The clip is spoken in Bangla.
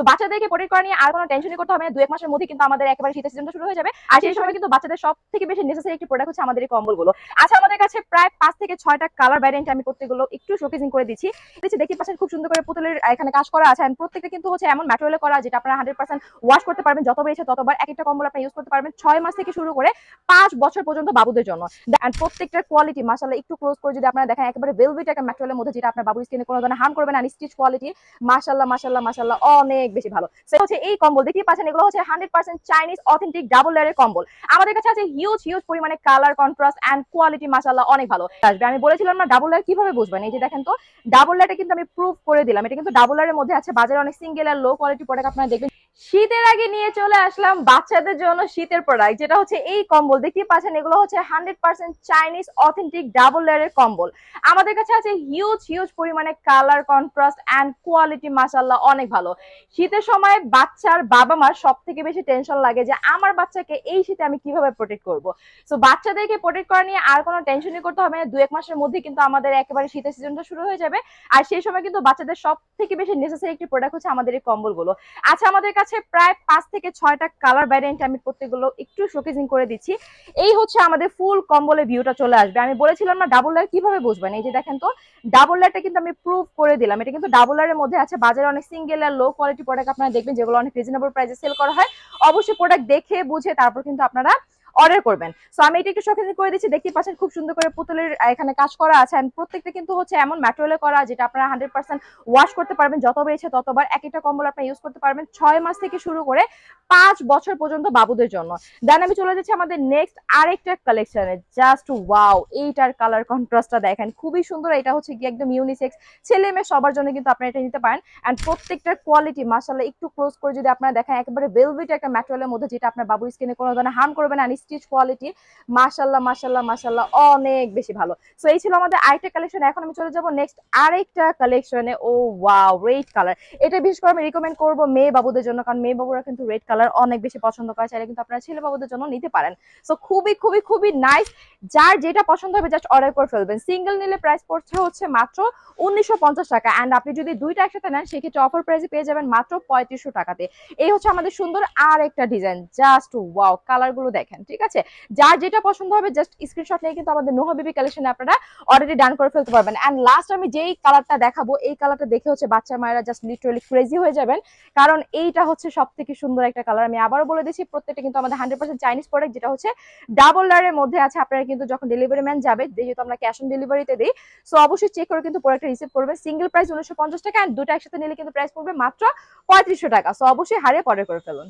সো বাচ্চাদেরকে প্রোটেক্ট করা নিয়ে আর কোনো টেনশনই করতে হবে না। দু এক মাসের মধ্যে কিন্তু আমাদের একেবারে শীতের সিজনটা শুরু হয়ে যাবে। আর সেই সময় কিন্তু বাচ্চাদের সব থেকে বেশি নেসেসারি একটি প্রোডাক্ট হচ্ছে আমাদের এই কম্বলগুলো। আচ্ছা আমাদের কাছে প্রায় পাঁচ থেকে ছয়টা কালার ভ্যারিয়েন্ট আমি প্রত্যেকগুলো একটু শোকেজিং করে দিচ্ছি। দিচ্ছি দেখতে পাচ্ছেন খুব সুন্দর করে পুতুলের এখানে কাজ করা আছে। প্রত্যেকটা কিন্তু হচ্ছে এমন ম্যাটেরিয়ালে করা যেটা আপনারা হান্ড্রেড পার্সেন্ট ওয়াশ করতে পারবেন। যত বেড়েছে ততবার এক একটা কম্বল আপনি ইউজ করতে পারবেন। ছয় মাস থেকে শুরু করে পাঁচ বছর পর্যন্ত বাবুদের জন্য। And প্রত্যেকটার কোয়ালিটি মাসাল্লাহ একটু ক্লোজ করে যদি আপনারা দেখেন, একেবারে ভেলভেট একটা ম্যাটেরিয়ালের মধ্যে যেটা আপনার বাবুর স্কিনে কোনো ধরনের হার্ম করবে না। স্টিচ কোয়ালিটি মাসাল্লাহ মাসাল্লাহ মাসাল্লাহ অনেক বেশি ভালো। সেটা হচ্ছে এই কম্বল। দেখতে পাচ্ছেন, এগুলো হচ্ছে hundred percent Chinese authentic double লেয়ারের কম্বল। আমাদের কাছে আছে হিউজ হিউজ পরিমাণে কালার কন্ট্রাস্ট অ্যান্ড কোয়ালিটি মাসাল্লাহ অনেক ভালো। আসবে, আমি বলেছিলাম না ডাবল লেয়ার কীভাবে বুঝবেন? এই যে দেখেন তো ডাবল লেয়ারটা কিন্তু আমি প্রুফ করে দিলাম। এটা কিন্তু ডাবল লেয়ারের মধ্যে আছে, বাজারে অনেক সিঙ্গেল আর লো কোয়ালিটি প্রোডাক্ট আপনারা দেখবেন। শীতের আগে নিয়ে চলে আসলাম বাচ্চাদের জন্য শীতের প্রোডাক্ট যেটা হচ্ছে এই কম্বল। দেখতেই পাচ্ছেন, এগুলো হচ্ছে hundred percent Chinese authentic double লেয়ারের কম্বল। আমাদের কাছে আছে হিউজ হিউজ পরিমাণে কালার কন্ট্রাস্ট অ্যান্ড কোয়ালিটি মাসাল্লাহ অনেক ভালো। শীতের সময় বাচ্চার বাবা মার সব থেকে বেশি টেনশন লাগে যে, আমার বাচ্চাকে এই শীতে আমি কীভাবে প্রোটেক্ট করব? সো বাচ্চাদেরকে প্রোটেক্ট করা নিয়ে আর কোনো টেনশনই করতে হবে না। দু এক মাসের মধ্যে কিন্তু আমাদের একেবারে শীতের সিজনটা শুরু হয়ে যাবে। আর সেই সময় কিন্তু বাচ্চাদের সব থেকে বেশি নেসেসারি একটি প্রোডাক্ট হচ্ছে আমাদের এই কম্বলগুলো। আচ্ছা আমাদের কাছে প্রায় পাঁচ থেকে ছয়টা কালার ভ্যারিয়েন্ট আমি প্রত্যেকগুলো একটু শোকেজিং করে দিচ্ছি। এই হচ্ছে আমাদের ফুল কম্বলের ভিউটা চলে আসবে। আমি বলেছিলাম না ডাবল লেয়ার কীভাবে বুঝবেন এই যে দেখেন তো ডাবল লেয়ারটা কিন্তু আমি প্রুভ করে দিলাম। এটা কিন্তু ডাবল লেয়ারের মধ্যে আছে, বাজারে অনেক সিঙ্গেল আর লো কোয়ালিটি প্রোডাক্ট আপনারা দেখবেন, যেগুলো অনেক রিজনেবল প্রাইসে সেল করা হয়। অবশ্যই প্রোডাক্ট দেখে, বুঝে, তারপর কিন্তু আপনারা অর্ডার করবেন। সো আমি এটা একটু শোকেজিং করে দিচ্ছি। দেখতে পাচ্ছেন খুব সুন্দর করে পুতুলের এখানে কাজ করা আছে। And প্রত্যেকটা কিন্তু হচ্ছে এমন ম্যাটেরিয়ালে করা যেটা আপনারা হান্ড্রেড পার্সেন্ট ওয়াশ করতে পারবেন। যত বেড়েছে ততবার এক একটা কম্বল আপনি ইউজ করতে পারবেন। ছয় মাস থেকে শুরু করে পাঁচ বছর পর্যন্ত বাবুদের জন্য। দেন আমি চলে যাচ্ছি আমাদের নেক্সট আরেকটা কালেকশনে জাস্ট ওয়াও এইটার কালার কন্ট্রাস্টটা দেখেন। খুবই সুন্দর। এটা হচ্ছে কি একদম ইউনিসেক্স ছেলে মেয়ে সবার জন্য কিন্তু আপনারা এটা নিতে পারেন। অ্যান্ড প্রত্যেকটার কোয়ালিটি মাসাল্লাহ একটু ক্লোজ করে যদি আপনারা দেখেন, একেবারে ভেলভেট একটা ম্যাটেরিয়ালের মধ্যে যেটা আপনার বাবুর স্কিনে কোনো ধরনের হার্ম করবে না। স্টিচ কোয়ালিটি মাসাল্লাহ মাসাল্লাহ মাসাল্লাহ অনেক বেশি ভালো। সো এই ছিল আমাদের আরেকটা কালেকশন এখন আমি চলে যাব নেক্সট আরেকটা কালেকশনে ও ওয়াও রেড কালার এটা বিশেষ করে আমি রিকমেন্ড করব মেয়ে বাবুদের জন্য, কারণ মেয়ে বাবুরা কিন্তু রেড কালার অনেক বেশি পছন্দ করে। চাইলে কিন্তু আপনারা ছেলে বাবুদের জন্য নিতে পারেন। সো খুবই খুবই খুবই নাইস যার যেটা পছন্দ হবে জাস্ট অর্ডার করে ফেলবেন। সিঙ্গেল নিলে প্রাইস পড়ছে হচ্ছে মাত্র উনিশশো পঞ্চাশ টাকা। অ্যান্ড আপনি যদি দুইটা একসাথে নেন, সেক্ষেত্রে অফার প্রাইসে পেয়ে যাবেন মাত্র পঁয়ত্রিশশো টাকাতে। এই হচ্ছে আমাদের সুন্দর আর একটা ডিজাইন জাস্ট ওয়াও কালারগুলো দেখেন। ঠিক আছে? যার যেটা পছন্দ হবে জাস্ট স্ক্রিনশট নিয়ে কিন্তু আমাদের নোহা বিবি কালেকশনে আপনারা অলরেডি ডান করে ফেলতে পারবেন। অ্যান্ড লাস্ট আমি যেই কালারটা দেখাবো, এই কালারটা দেখে হচ্ছে বাচ্চা মায়েরা জাস্ট লিটারালি ক্রেজি হয়ে যাবেন। কারণ এইটা হচ্ছে সব থেকে সুন্দর একটা কালার আমি আবারও বলে দিচ্ছি, প্রত্যেকটা কিন্তু আমাদের হান্ড্রেড পার্সেন্ট চাইনিজ প্রোডাক্ট যেটা হচ্ছে ডাবল লারের মধ্যে আছে। আপনারা কিন্তু যখন ডেলিভারি ম্যান যাবে, যেহেতু আমরা ক্যাশ অন ডেলিভারিতে দিই সো অবশ্যই চেক করে কিন্তু প্রোডাক্টটা রিসিভ করবেন। সিঙ্গেল প্রাইস উনিশশো পঞ্চাশ টাকা অ্যান্ড দুটো একসাথে নিলে কিন্তু প্রাইস পড়বে মাত্র পঁয়ত্রিশশো টাকা। সো অবশ্যই হারিয়ে পরে করে ফেলুন।